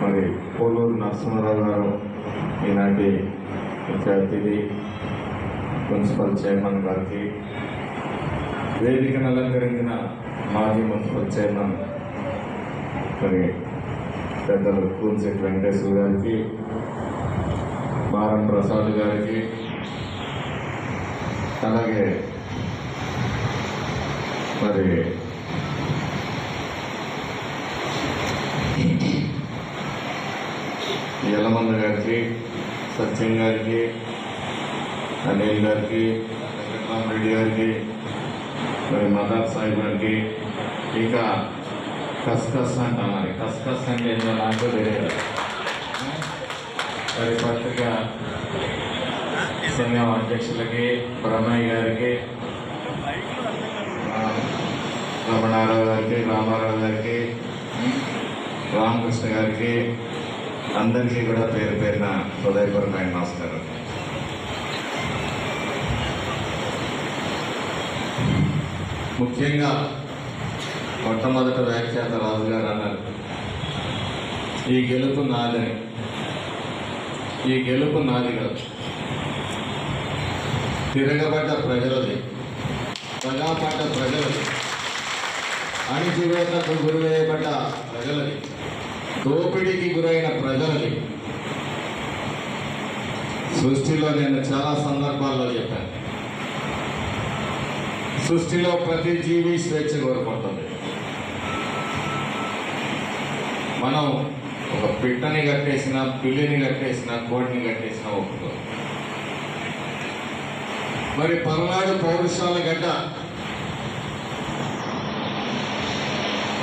మరి పోలూరు నరసింహారావు గారు ఈనాటి ముఖ్య అతిథి మున్సిపల్ చైర్మన్ గారికి వేదికను అలంకరించిన మాజీ మున్సిపల్ చైర్మన్ మరి పెద్దలు కూన్సెట్ వెంకటేశ్వర గారికి బారం ప్రసాద్ గారికి అలాగే మరి యలమన్న గారికి సత్యం గారికి అనిల్ గారికి రెడ్డి గారికి మరి మదార్ సాహిబ్ గారికి ఇంకా కస్కస్ అంట మరి. కస్కస్ అంటే ఏంటో నాకు తెలియదు. మరి పత్రిక సంఘం అధ్యక్షులకి బ్రహ్మయ్య గారికి రమణారావు గారికి రామారావు గారికి రామకృష్ణ గారికి అందరికీ కూడా పేరు పేరిన హృదయపూర్వమైన నమస్కారం. ముఖ్యంగా మొట్టమొదట వ్యాఖ్యాత రాజు గారు అన్నారు. ఈ గెలుపు నాదని ఈ గెలుపు నాది కాదు. తిరగబడ్డ ప్రజలది. ప్రజాపాట ప్రజలది. అణిచివేతకు గురివేయబడ్డ ప్రజలది. దోపిడీకి గురైన ప్రజలని సృష్టిలో నేను చాలా సందర్భాల్లో చెప్పాను. సృష్టిలో ప్రతి జీవి స్వేచ్ఛ కోరుకుంటుంది. మనం ఒక పిట్టని కట్టేసిన పిల్లిని కట్టేసిన కోడిని కట్టేసిన ఒప్పుకో. మరి పల్నాడు పౌరుషాల గడ్డ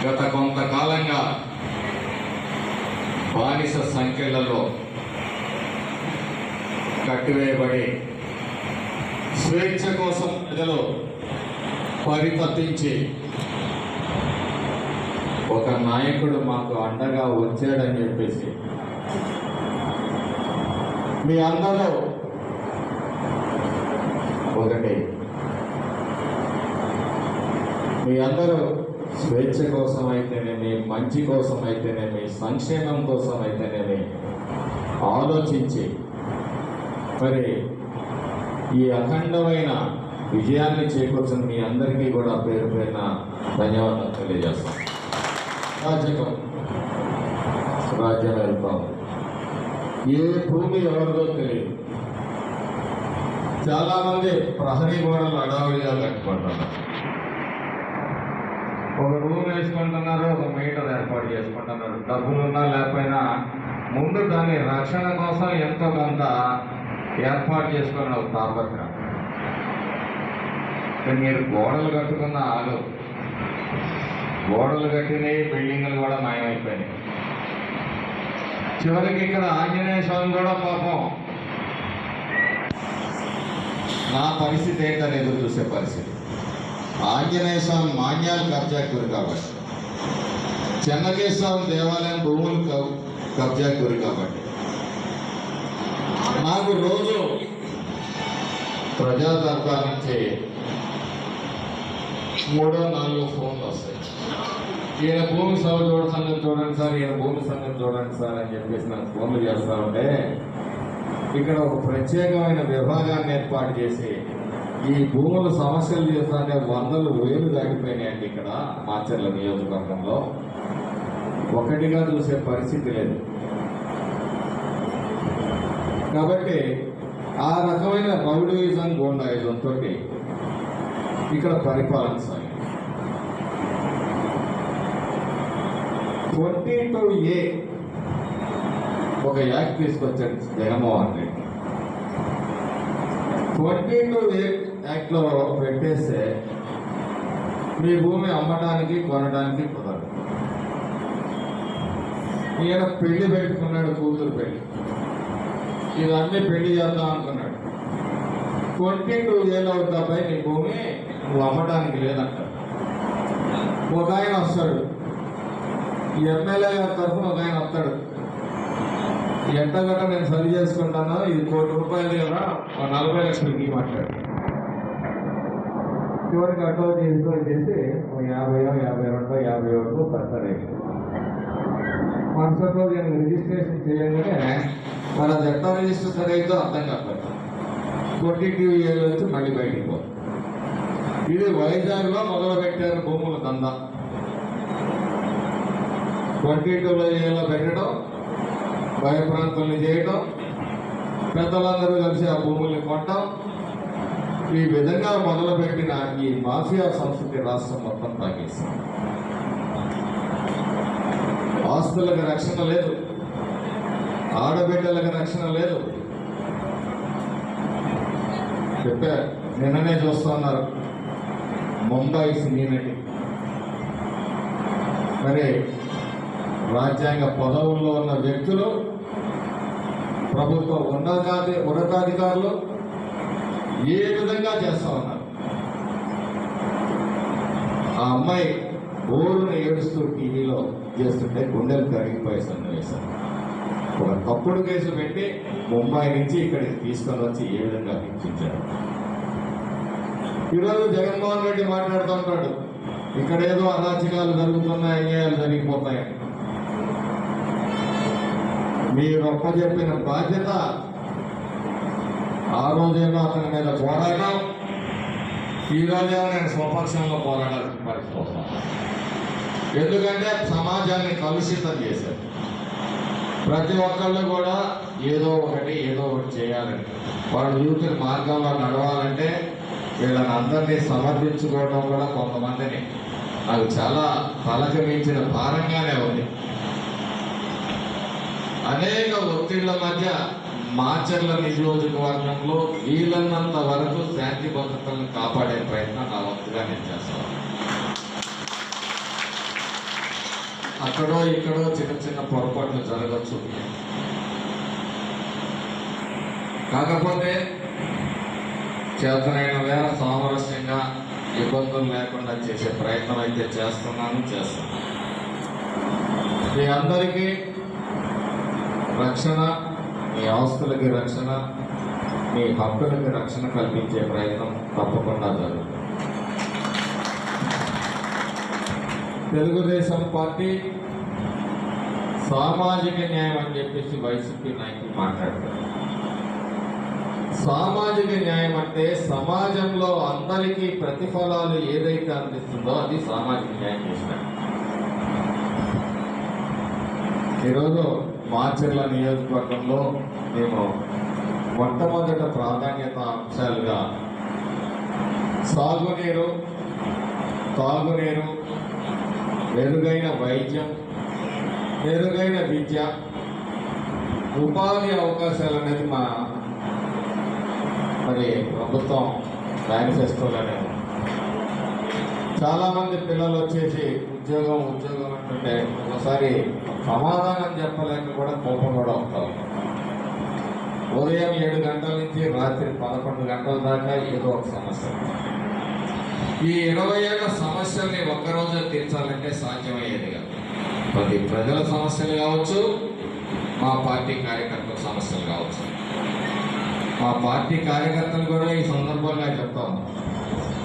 గత కొంతకాలంగా బానిస సంఖ్యలలో కట్టివేయబడి స్వేచ్ఛ కోసం ప్రజలు పరితపించి ఒక నాయకుడు మాకు అండగా వచ్చాడని చెప్పేసి. మీ అందరూ ఒకటి. మీ అందరూ స్వేచ్ఛ కోసం అయితేనేమి మంచి కోసం అయితేనేమి సంక్షేమం కోసం అయితేనేమి ఆలోచించి మరి ఈ అఖండమైన విజయాన్ని చేకూర్చిన మీ అందరికీ కూడా పేరు పేరున ధన్యవాదాలు తెలియజేస్తాం. రాజకం రాజ్యం వెళ్తాం ఏ భూమి ఎవరిదో తెలియదు. చాలామంది ప్రహరీ గోడలు అడావిడిగా కట్టుకుంటున్నారు. ఒక రూమ్ వేసుకుంటున్నారు ఒక మీటర్ ఏర్పాటు చేసుకుంటున్నారు. డబ్బులున్నా లేకపోయినా ముందు దాని రక్షణ కోసం ఎంతో కొంత ఏర్పాటు చేసుకున్న ఒక తాపత్రం మీరు గోడలు కట్టుకున్న ఆలు. గోడలు కట్టినాయి బిల్డింగ్లు కూడా మాయమైపోయినాయి. చివరికి ఇక్కడ ఆంజనేయ స్వామి కూడా పాపం. నా పరిస్థితి ఏంటని ఎదురు చూసే పరిస్థితి. ఆంజనేయ స్వామి మాన్యాలు కబ్జాకు గురి కాబట్టి. స్వామి దేవాలయం భూములు కబ్- కబ్జాకు గురి కాబట్టి. నాకు రోజు ప్రజా దర్బార్ నుంచి మూడో నాలుగో ఫోన్లు వస్తాయి. ఈయన భూమి సభ చూడ సంగతి చూడండి సార్ ఈయన భూమి సంగతి చూడండి సార్ అని చెప్పేసి నాకు ఫోన్లు చేస్తా ఉంటే ఇక్కడ ఒక ప్రత్యేకమైన విభాగాన్ని ఏర్పాటు చేసి ఈ భూముల సమస్యలు చేస్తానే వందలు వేలు దాటిపోయినాయండి ఇక్కడ మాచర్ల నియోజకవర్గంలో. ఒకటిగా చూసే పరిస్థితి లేదు. కాబట్టి ఆ రకమైన రౌడీయిజం గోండాయిజంతో తోటి ఇక్కడ పరిపాలన సాగింది. ట్వంటీ టూ ఏ ఒక యాక్ట్ తీసుకొచ్చాడు Jaganmohan Reddy. Twenty two A యాక్ట్లో పెట్టేస్తే మీ భూమి అమ్మడానికి కొనడానికి కుదరదు. ఈయన పెళ్ళి పెట్టుకున్నాడు కూతురు పెళ్ళి. ఇవన్నీ పెళ్ళి చేద్దాం అనుకున్నాడు. ట్వంటీ టూ ఇయర్ అవుతాపై నీ భూమి నువ్వు అమ్మడానికి లేదంట ఒక ఆయన వస్తాడు. ఎమ్మెల్యే గారి తరఫున ఒక ఆయన వస్తాడు. ఎంతగట నేను సరి చేసుకుంటాను ఇది కోటి రూపాయలు కదా ఒక నలభై లక్షలకి మాట్లాడు చివరికి అటో తీసుకొని చేసి యాభై యాభై రెండు యాభై ఒకటి పెడతారు మరుసటి రోజు నేను రిజిస్ట్రేషన్ చేయగానే మన అది ఎట్లా రిజిస్టర్ సరైందో అర్థం కాకపోతే టూ టీవీ నుంచి మళ్ళీ బయటికి పోతుంది ఇది వైజాగ్లో మొదలు పెట్టారు భూముల దందా. ట్వంటీ టూలో ఏలో పెట్టడం భయప్రాంతాలను చేయడం పెద్దలందరూ కలిసి ఆ భూముల్ని కొట్టడం ఈ విధంగా మొదలుపెట్టిన ఈ మాఫియా సంస్కృతి రాష్ట్రం మొత్తం తాగేసింది. ఆస్తులకు రక్షణ లేదు. ఆడబిడ్డలకు రక్షణ లేదు. చెప్పా నిన్ననే చూస్తున్నారు ముంబై సినీ నటి మరి రాజ్యాంగ పదవుల్లో ఉన్న వ్యక్తులు ప్రభుత్వ ఉన్నతాధి ఉన్నతాధికారులు ఏ విధంగా చేస్తా ఉన్నారు? ఆ అమ్మాయి ఊరును ఏడుస్తూ టీవీలో చేస్తుంటే గుండెలు కరిగిపోయే సన్నివేశం ఒక తప్పుడు కేసు పెట్టి ముంబై నుంచి ఇక్కడికి తీసుకొని వచ్చి ఏ విధంగా హింసించారు ఈరోజు జగన్మోహన్ రెడ్డి మాట్లాడుతుంటాడు ఇక్కడ ఏదో అరాచకాలు జరుగుతున్నాయి అన్యాయాలు జరిగిపోతాయి. మీరు చెప్పిన బాధ్యత ఆ రోజేమో అతని మీద పోరాడాం ఈ రోజేమో నేను స్వపక్షంలో పోరాడాల్సిన పరిస్థితి వస్తాను ఎందుకంటే సమాజాన్ని కలుషితం చేశారు. ప్రతి ఒక్కళ్ళు కూడా ఏదో ఒకటి ఏదో ఒకటి చేయాలని వాళ్ళ యూత్ మార్గంలో నడవాలంటే వీళ్ళని అందరినీ సమర్థించుకోవడం కూడా కొంతమందిని నాకు చాలా తలకి మించిన భారంగానే ఉంది. అనేక ఒత్తిళ్ళ మధ్య మాచర్ల నియోజకవర్గంలో వీలన్నంత వరకు శాంతి భద్రతలను కాపాడే ప్రయత్నం నా వంతుగా నేను చేస్తాను. అక్కడో ఇక్కడో చిన్న చిన్న పొరపాట్లు జరగచ్చు. కాకపోతే చేతనైన వేళ సామరస్యంగా ఇబ్బందులు లేకుండా చేసే ప్రయత్నం అయితే చేస్తున్నాను చేస్తున్నాను. మీ అందరికీ రక్షణ మీ ఆస్తులకి రక్షణ మీ హక్కులకి రక్షణ కల్పించే ప్రయత్నం తప్పకుండా జరుగుతుంది. తెలుగుదేశం పార్టీ సామాజిక న్యాయం అని చెప్పేసి వైసీపీ నాయకులు మాట్లాడతారు. సామాజిక న్యాయం అంటే సమాజంలో అందరికీ ప్రతిఫలాలు ఏదైతే అందిస్తుందో అది సామాజిక న్యాయం చేసినట్టు. ఈరోజు మాచర్ల నియోజకవర్గంలో మేము మొట్టమొదట ప్రాధాన్యత అంశాలుగా సాగునీరు తాగునీరు మెరుగైన వైద్యం మెరుగైన విద్య ఉపాధి అవకాశాలు అనేది మా మరి ప్రభుత్వం మేనిఫెస్టోలోనే ఉంది. చాలామంది పిల్లలు వచ్చేసి ఉద్యోగం ఉద్యోగం అంటుంటే ఒకసారి సమాధానం చెప్పలేక కూడా కోపం కూడా వస్తాం ఉదయం ఏడు గంటల నుంచి రాత్రి పదకొండు గంటల దాకా ఏదో ఒక సమస్య. ఈ ఇరవై ఏళ్ళ సమస్యల్ని ఒక్కరోజు తీర్చాలంటే సాధ్యమయ్యేది కాదు. ప్రతి ప్రజల సమస్యలు కావచ్చు మా పార్టీ కార్యకర్తల సమస్యలు కావచ్చు. మా పార్టీ కార్యకర్తలు కూడా ఈ సందర్భంగా చెప్తాము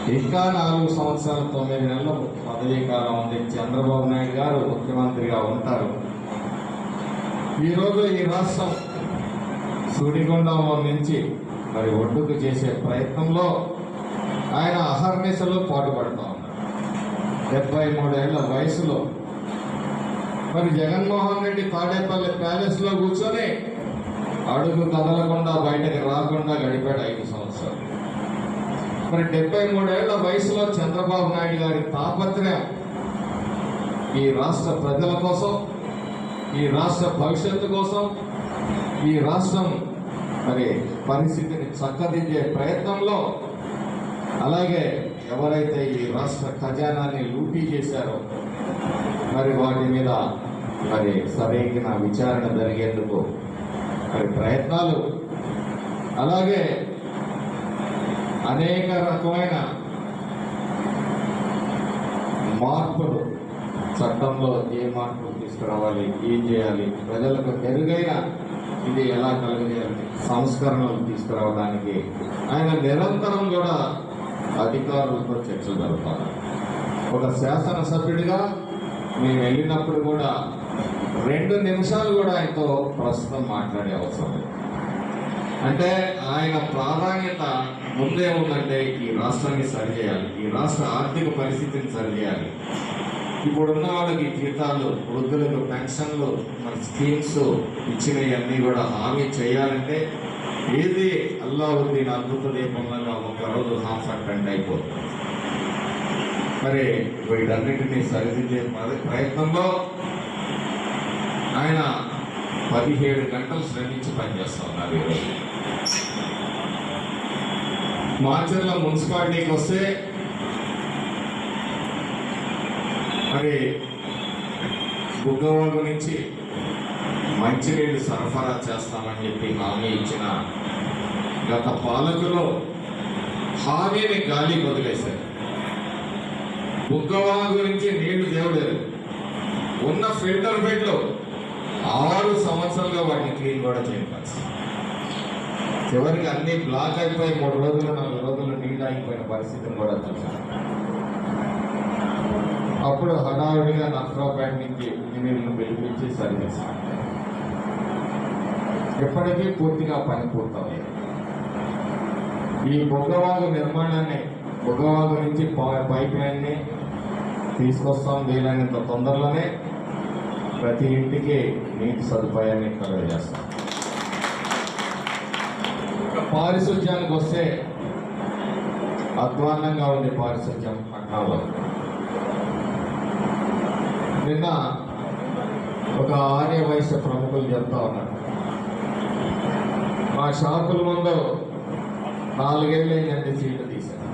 ఇంకా నాలుగు సంవత్సరాల తొమ్మిది నెలలు పదవీ కాలం ఉంది చంద్రబాబు నాయుడు గారు ముఖ్యమంత్రిగా ఉంటారు. ఈరోజు ఈ రాష్ట్రం సుడిగుండం నుంచి మరి ఒడ్డుకు చేసే ప్రయత్నంలో ఆయన అహర్నిశలు పాటుపడతా ఉన్నారు. డెబ్బై మూడేళ్ళ వయసులో మరి జగన్మోహన్ రెడ్డి తాడేపల్లి ప్యాలెస్లో కూర్చొని అడుగు కదలకుండా బయటకు రాకుండా గడిపాడు ఐదు సంవత్సరాలు మరి డెబ్బై మూడేళ్ళ వయసులో చంద్రబాబు నాయుడు గారి తాపత్రయం ఈ రాష్ట్ర ప్రజల కోసం ఈ రాష్ట్ర భవిష్యత్తు కోసం ఈ రాష్ట్రం మరి పరిస్థితిని చక్కదిద్దే ప్రయత్నంలో అలాగే ఎవరైతే ఈ రాష్ట్ర ఖజానాన్ని లూటీ చేశారో మరి వాటి మీద మరి సరైన విచారణ జరిగేందుకు మరి ప్రయత్నాలు. అలాగే అనేక రకమైన మార్పులు చట్టంలో ఏ మార్పులు తీసుకురావాలి ఏం చేయాలి ప్రజలకు మెరుగైన ఇది ఎలా కలుగజేయాలి సంస్కరణలు తీసుకురావడానికి ఆయన నిరంతరం కూడా అధికారులతో చర్చలు జరుపుతారు ఒక శాసనసభ్యుడిగా మేము వెళ్ళినప్పుడు కూడా రెండు నిమిషాలు కూడా ఆయనతో ప్రస్తుతం మాట్లాడే అవసరం లేదు. అంటే ఆయన ప్రాధాన్యత ముందే ఉందంటే ఈ రాష్ట్రాన్ని సరిచేయాలి ఈ రాష్ట్ర ఆర్థిక పరిస్థితిని సరిచేయాలి. ఇప్పుడున్న వాళ్ళకి జీతాలు వృద్ధులకు పెన్షన్లు మన స్కీమ్స్ ఇచ్చినవన్నీ కూడా హామీ చేయాలంటే ఏది అల్లావుద్దీన్ అద్భుత దీపంలో ఒక రోజు హాఫ్ అటెండ్ అయిపోతుంది. మరి వీటన్నిటినీ సరిదిద్దే ప్రయత్నంలో ఆయన పదిహేడు గంటలు శ్రమించి పనిచేస్తా ఉన్నారు ఈరోజు. మాచర్ల మున్సిపాలిటీకి వస్తే మరి బుగ్గవాగు నుంచి మంచినీళ్ళు సరఫరా చేస్తామని చెప్పి హామీ ఇచ్చిన గత పాలకులు హామీని గాలి వదిలేశారు. బుగ్గవాగు నుంచి నీళ్ళు దేవుడారు ఉన్న ఫిల్టర్ బెడ్లు ఆరు సంవత్సరాలుగా వాటిని క్లీన్ కూడా చేయవచ్చు చివరికి అన్ని బ్లాక్ అయిపోయి మూడు రోజులు నాలుగు రోజులు నీళ్ళు ఆగిపోయిన పరిస్థితిని కూడా చూశాను. అప్పుడు హడావిడిగా నర్సరావుపేట నుంచి ఇంజనీర్లను పిలిపించి సరిచేశాను ఇప్పటికీ పూర్తిగా పని పూర్తవుతుంది ఈ బొగ్గవాగు నిర్మాణాన్ని బొగ్గవాగు నుంచి పై- పైప్ లైన్ని తీసుకొస్తాం వీలైనంత తొందరలోనే ప్రతి ఇంటికి నీటి సదుపాయాన్ని కలుగజేస్తాం. పారిశుధ్యానికి వస్తే అధ్వాన్నంగా ఉంది పారిశుధ్యం పట్టణంలో నిన్న ఒక ఆర్య వయసు ప్రముఖులు చెప్తా ఉన్నారు. మా షాపుల ముందు నాలుగేళ్ళు అయిందంటే సీట్లు తీశాను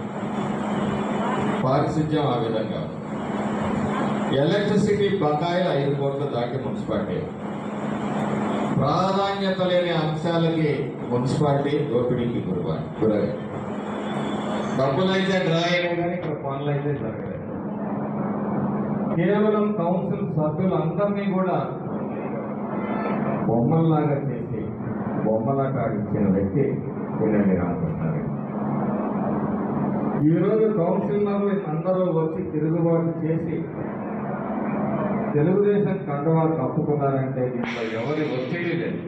పారిశుధ్యం ఆ విధంగా ఎలక్ట్రిసిటీ బకాయిలు ఐదు కోట్లు దాటి మున్సిపాలిటీ. ప్రాధాన్యత లేని అంశాలకి మున్సిపాలిటీ దోపిడీకి గురవాలి గురగా డబ్బులైతే డ్రా కానీ ఇక్కడ పనులైతే జరగలేదు. కేవలం కౌన్సిల్ సభ్యులందరినీ కూడా బొమ్మల్లాగా చేసి బొమ్మలాగా ఇచ్చిన వ్యక్తి పిల్లల్ని రామకృష్ణారెడ్డి ఈరోజు కౌన్సిలర్లు అందరూ వచ్చి తిరుగుబాటు చేసి తెలుగుదేశం కండువా కప్పుకున్నారంటే దీంట్లో ఎవరి ఒత్తిడి లేదు.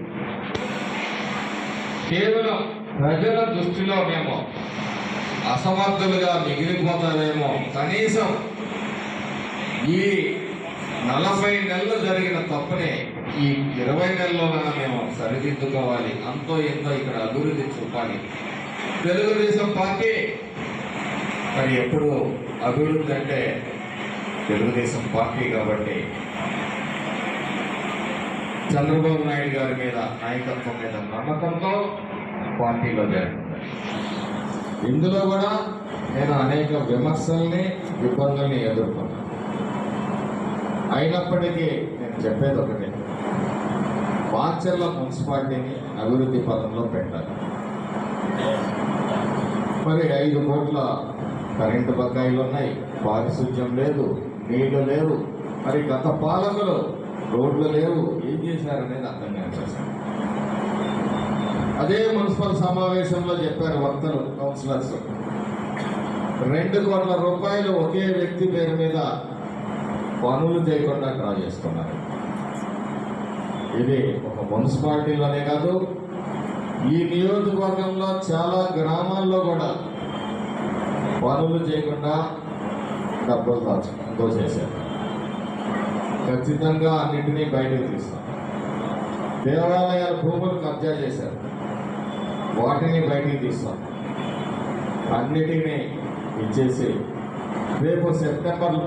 కేవలం ప్రజల దృష్టిలో మేము అసమర్థులుగా మిగిలిపోతారేమో కనీసం ఈ నలభై నెలలు జరిగిన తప్పుని ఈ ఇరవై నెలల్లోనైనా మేము సరిదిద్దుకోవాలి. అంతో ఎంతో ఇక్కడ అభివృద్ధి చూపాలి. తెలుగుదేశం పార్టీ. మరి ఎప్పుడు అభివృద్ధి అంటే తెలుగుదేశం పార్టీ కాబట్టి చంద్రబాబు నాయుడు గారి మీద నాయకత్వం మీద నమ్మకంతో పార్టీలో చేరుతుంది ఇందులో కూడా నేను అనేక విమర్శల్ని ఇబ్బందుల్ని ఎదుర్కొన్నాను. అయినప్పటికీ నేను చెప్పేది ఒకటే. మాచర్ల మున్సిపాలిటీని అభివృద్ధి పథంలో పెట్టాలి. మరి ఐదు కోట్ల కరెంటు బకాయిలు ఉన్నాయి పారిశుద్ధ్యం లేదు. నీళ్ళు లేవు మరి గత పాలకులు రోడ్లు లేవు. ఏం చేశారనేది అర్థం కాదు. అదే మున్సిపల్ సమావేశంలో చెప్పారు వక్తలు కౌన్సిలర్స్. రెండు కోట్ల రూపాయలు ఒకే వ్యక్తి పేరు మీద పనులు చేయకుండా డ్రా చేస్తున్నారు. ఇది ఒక మున్సిపాలిటీలోనే కాదు ఈ నియోజకవర్గంలో చాలా గ్రామాల్లో కూడా పనులు చేయకుండా డబ్బులు దాచు దోచేశారు ఖచ్చితంగా అన్నింటినీ బయటకు తీస్తాం దేవాలయాల భూములు కబ్జా చేశారు. వాటిని బయటికి తీస్తాం అన్నిటినీ ఇచ్చేసి రేపు సెప్టెంబర్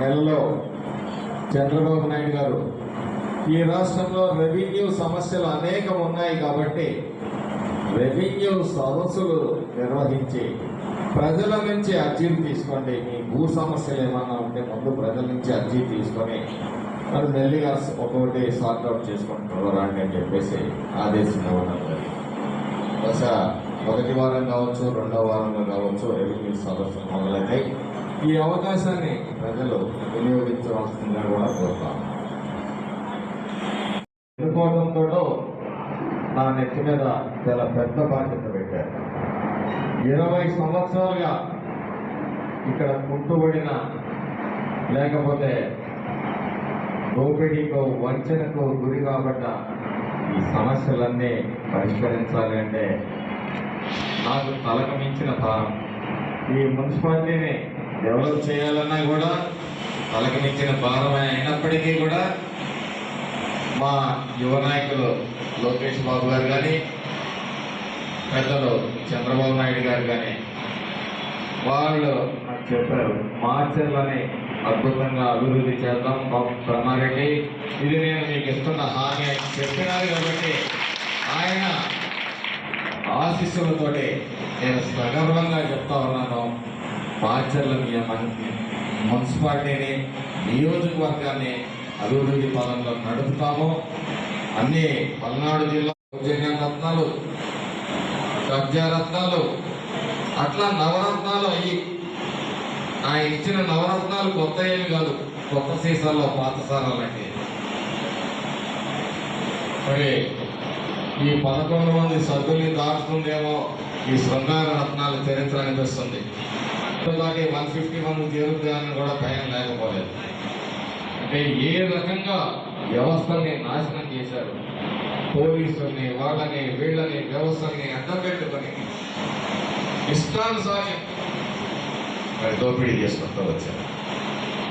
నెలలో చంద్రబాబు నాయుడు గారు ఈ రాష్ట్రంలో రెవెన్యూ సమస్యలు అనేకం ఉన్నాయి కాబట్టి రెవెన్యూ సదస్సులు నిర్వహించి ప్రజల నుంచి అర్జీలు తీసుకోండి. మీ భూ సమస్యలు ఏమన్నా ఉంటే ముందు ప్రజల నుంచి అర్జీ తీసుకొని మరి మెల్లిగా ఒక్కొక్కటి సార్ట్అవుట్ రండి అని చెప్పేసి ఆదేశం ఇవ్వడం బహుశా మొదటి వారం కావచ్చు రెండవ వారంలో కావచ్చు రెవెన్యూ సదస్సులు మొదలైనాయి ఈ అవకాశాన్ని ప్రజలు వినియోగించవలసిందిగా కూడా కోరుతాం ఎన్నుకోవడంతో నా నెత్తి మీద చాలా పెద్ద బాధ్యత పెట్టారు ఇరవై సంవత్సరాలుగా ఇక్కడ పుట్టుబడిన లేకపోతే దోపిడీకో వంచనకు గురి కాబట్ట ఈ సమస్యలన్నీ పరిష్కరించాలి అంటే నాకు తలకు మించిన భారం. ఈ మున్సిపాలిటీని డెవలప్ చేయాలన్నా కూడా తలకు మించిన భారం అయినప్పటికీ కూడా మా యువ నాయకులు లోకేష్ బాబు గారు కానీ పెద్దలు చంద్రబాబు నాయుడు గారు కానీ వాళ్ళు నాకు చెప్పారు మార్చర్లని అద్భుతంగా అభివృద్ధి చేద్దాం బ్రహ్మారెడ్డి ఇది నేను మీకు ఇస్తున్న హామీ అని చెప్పినారు కాబట్టి ఆయన ఆశీస్సులతోటి నేను సగర్వంగా చెప్తా ఉన్నాను. మార్చర్ల మున్సిపాలిటీని నియోజకవర్గాన్ని అభివృద్ధి పదంలో నడుపుతాము. అన్ని పల్నాడు జిల్లా సౌజన్య రత్నాలు రత్నాలు అట్లా నవరత్నాలు అయ్యి ఆయన ఇచ్చిన నవరత్నాలు కొత్త ఏమి కాదు కొత్త సీసాల్లో పాత సారాలంటే మరి ఈ పదకొండు మంది సభ్యుల్ని దాటుతుందేమో ఈ శృంగార రత్నాల చరిత్ర అనిపిస్తుంది. దాటి వన్ ఫిఫ్టీ మంది చేరుతుందని కూడా భయం లేకపోలేదు. అంటే ఏ రకంగా వ్యవస్థని నాశనం చేశారు? పోలీసుల్ని వాళ్ళని వీళ్ళని వ్యవస్థల్ని అడ్డం పెట్టుకొని ఇష్టానుసారం దోపిడీ చేసుకుంటూ వచ్చారు.